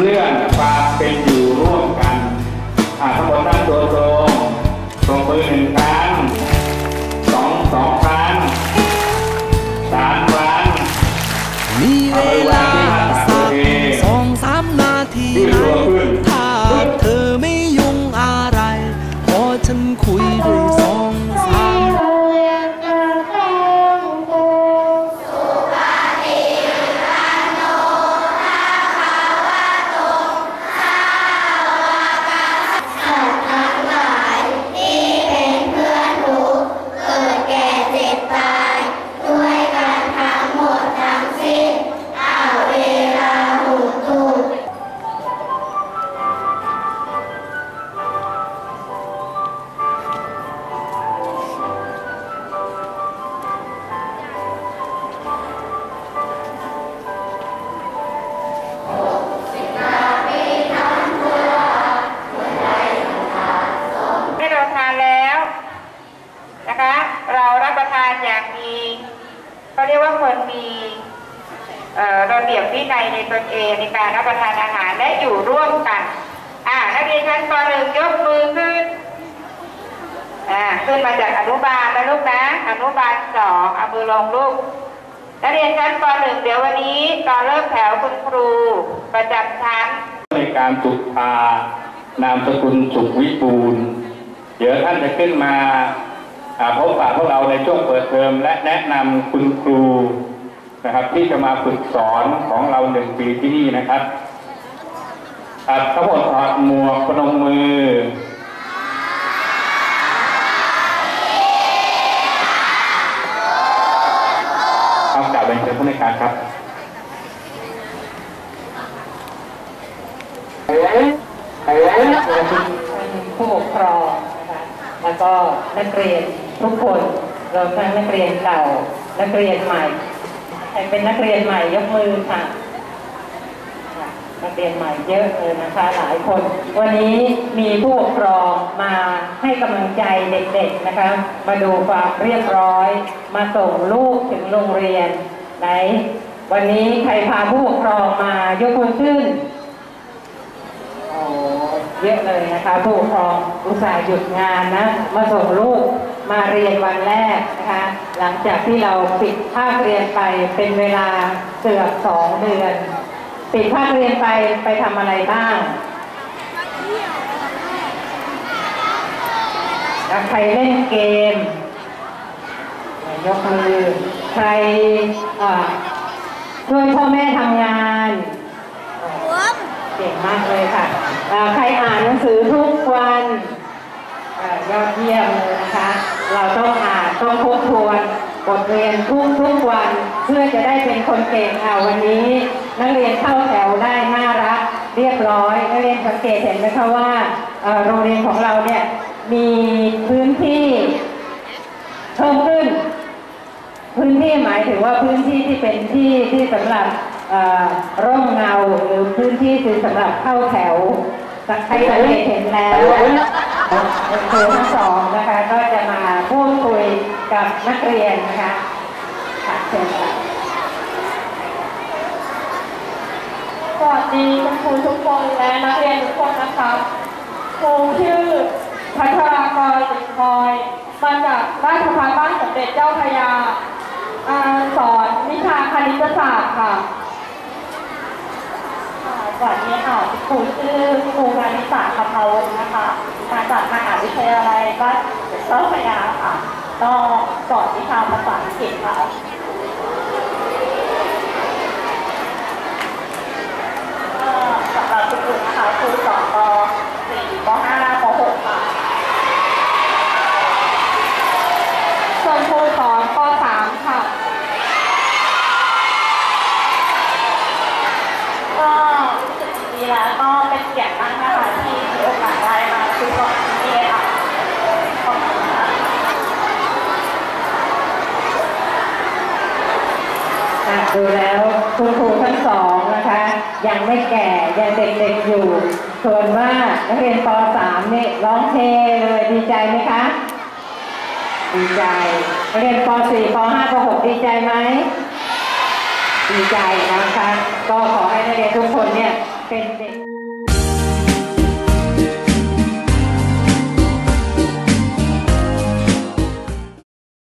เรื่องความเป็นอยู่ร่วมกันอ่าทั้งหมดตั้งโดยานอย่างมีเขาเรียกว่าคนมีระเบียบวินัยในตนเองในการรับประทานอาหารและอยู่ร่วมกัน อ่านักเรียนชั้นป .1 ยกมือขึ้น อ่า ขึ้นมาจากอนุบาลนะลูกนะ อนุบาลสองเอามือลงลูก นักเรียนชั้นป .1 เดี๋ยววันนี้ตอนเริ่มแถวคุณครูประจำชั้น ในการสุภานามสกุลสุขวิบูลเดี๋ยวท่านจะขึ้นมา พบปะพวกเราในช่วงเปิดเทอมและแนะนำคุณครูนะครับ ที่จะมาฝึกสอนของเราหนึ่งปีที่นี่นะครับครับทั้งหมดถอดหมวกพนมมือครับกล่าวเป็นเชิญผู้ในการครับผู้ปกครองนะคะแล้วก็นักเรียน ทุกคนเรวมทั้งนักเรียนเก่า นักเรียนใหม่ใครเป็นนักเรียนใหม่ยกมือค่ะ นักเรียนใหม่เยอะเลยนะคะหลายคน วันนี้มีผู้ปกครองมาให้กำลังใจเด็กๆนะคะ มาดูความเรียบร้อย มาส่งลูกถึงโรงเรียนไหนวันนี้ใครพาผู้ปกครองมายกมือขึ้นโอ้เยอะเลยนะคะผู้ปกครองอุตส่าห์หยุดงานนะ มาส่งลูก มาเรียนวันแรกนะคะหลังจากที่เราปิดภาคเรียนไปเป็นเวลาเกือบสองเดือนปิดภาคเรียนไปไปทำอะไรบ้างใครเล่นเกม ยกมือ ใครช่วยพ่อแม่ทำงานเก่งมากเลยค่ะ ใครอ่านหนังสือทุกวันยอดเยี่ยม บทเรียนทุกทุกวันเพื่อจะได้เป็นคนเก่งอ่าวันนี้ นักเรียนเข้าแถวได้น่ารัก เรียบร้อยนักเรียนสังเกตเห็นไหมคะว่าเอ่อโรงเรียนของเราเนี่ยมีพื้นที่เพิ่มขึ้น พื้นที่หมายถึงว่าพื้นที่ที่เป็นที่ที่สำหรับเอ่อร่มเงาหรือพื้นที่ที่สำหรับเข้าแถวใครสังเกตเห็นแล้วครูทั้งสองนะคะ ก็จะมาพูดคุย กับนักเรียนนะคะค่ะเชิญค่ะสวัสดีคุณครูทุกคนและนักเรียนทุกคนนะคะครูชื่อพัทรากรสิงคอย มาจากราชภัฏบ้านสมเด็จเจ้าพระยาอสอนวิชาคณิตศาสตร์ค่ะสวัสดีค่ะครูชื่อครูคณิตศาสตร์คำพาวงศ์นะคะ มาจากมหาวิทยาลัยบ้านเจเจ้าพระยาค่ะ ก็สอนวิชาภาษาอังกฤษค่ะก็สำหรับคุณครูนะคะครูสอนป .4 ป .5 ป .6 ค่ะส่วนครูสอนป .3 ค่ะก็รู้สึกดีแล้วก็เป็นเกียรติมากนะคะที่มีโอกาสได้มาคุยสอนที่นี่ค่ะขอบคุณค่ะ อะ ดูแล้วคุณครูทั้งสองนะคะ ยังไม่แก่ยังเด็กๆอยู่ ส่วนว่านักเรียนป .3 นี่ร้องเพลงเลยดีใจไหมคะ ดีใจนักเรียนป .4 ป .5 ป .6 ดีใจไหมดีใจนะคะ ก็ขอให้นักเรียนทุกคนเนี่ยเป็นเด็ก